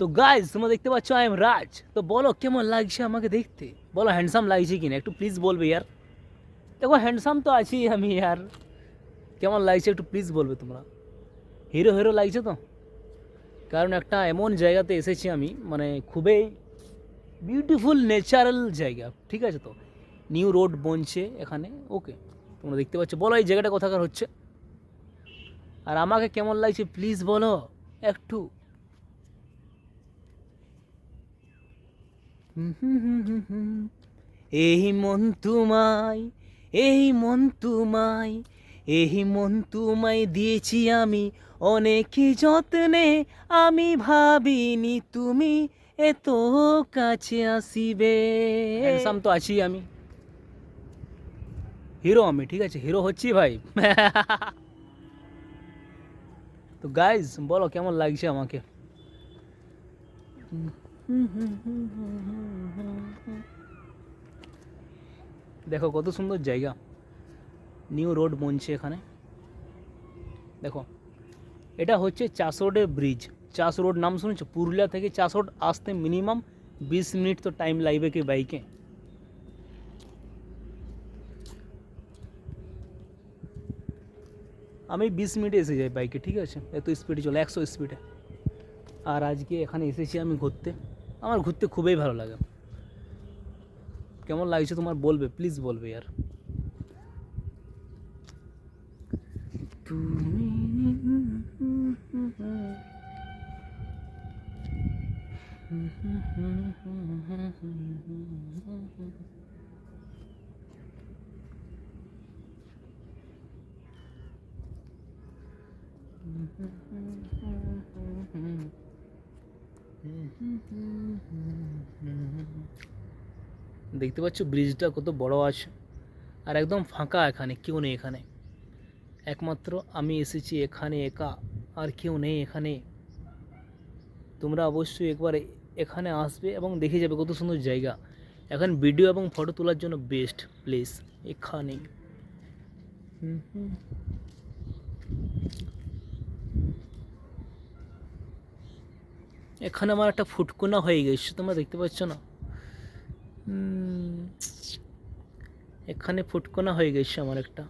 তো গাইজ তোমরা দেখতে পাচ্ছ আই এম রাজ তো বলো, কেমন লাগছে আমাকে দেখতে? বলো হ্যান্ডসাম লাগছে কি না একটু প্লিজ বলবে ইয়ার দেখো হ্যান্ডসাম তো আছি আমি ইয়ার কেমন লাগছে একটু প্লিজ বলবে তোমরা। হিরো হিরো লাগছে তো? কারণ একটা এমন জায়গাতে এসেছি আমি মানে খুবই বিউটিফুল ন্যাচারাল জায়গা, ঠিক আছে তো? নিউ রোড বনছে এখানে ওকে তোমরা দেখতে পাচ্ছ, বলো, এই জায়গাটা কোথাকার হচ্ছে? আর আমাকে কেমন লাগছে প্লিজ বলো, একটু। এই মন তোমায়, এই মন তোমায়, এই মন তোমায় দিয়েছি আমি অনেক যত্নে। আমি ভাবিনি তুমি এত কাছে আসিবে। হ্যান্ডসাম তো আছি আমি। হিরো আমি, ঠিক আছে? হিরো হচ্ছি ভাই। তো গাইজ বলো কেমন লাগছে আমাকে? দেখো কত সুন্দর জায়গা। নিউ রোড বনছে এখানে। দেখো, এটা হচ্ছে চাষ রোডের ব্রিজ চাষ রোড নাম শুনেছো? পুরুলিয়া থেকে চাষ আসতে মিনিমাম বিশ মিনিট তো টাইম লাগবে কি বাইকে আমি বিশ মিনিটে এসে যাই বাইকে ঠিক আছে? এত স্পিডে চলে, একশো স্পিডে আর আজকে এখানে এসেছি আমি ঘুরতে। আমার ঘুরতে খুবই ভালো লাগে। কেমন লাগছে তোমার বলবে? প্লিজ বলবে यार দেখতে পাচ্ছ ব্রিজটা কত বড় আছে। আর একদম ফাঁকা এখানে, কেউ নেই এখানে। একমাত্র আমি এসেছি এখানে একা, আর কেউ নেই এখানে। তোমরা অবশ্যই একবার এখানে আসবে এবং দেখে যাবে কত সুন্দর জায়গা। এখন ভিডিও এবং ফটো তোলার জন্য বেস্ট প্লেস এখানে হুম হুম। এখানে আমার একটা ফুটকোনা হয়ে গেছে, তোমরা দেখতে পাচ্ছ না এখানে ফুটকোনা হয়ে গেছে আমার একটা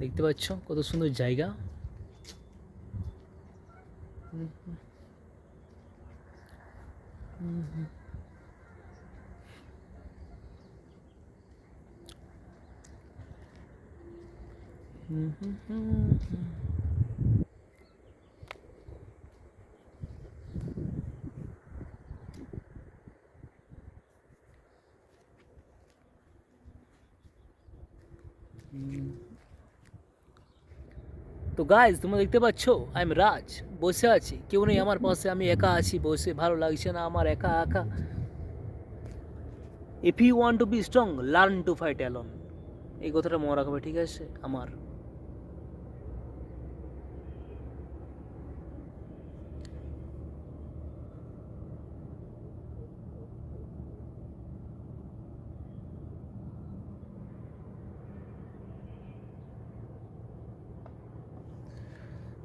দেখতে পাচ্ছ কত সুন্দর জায়গা হুম হুম। তো গাইজ তোমরা দেখতে পাচ্ছ আই এম রাজ বসে আছি। কেউ নেই আমার পাশে, আমি একা আছি, বসে। ভালো লাগছে না আমার, একা একা। If you want to be strong learn to fight alone এই কথাটা মনে রাখবে, ঠিক আছে? আমার।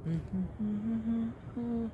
Mm-hmm. mm-hmm. mm-hmm.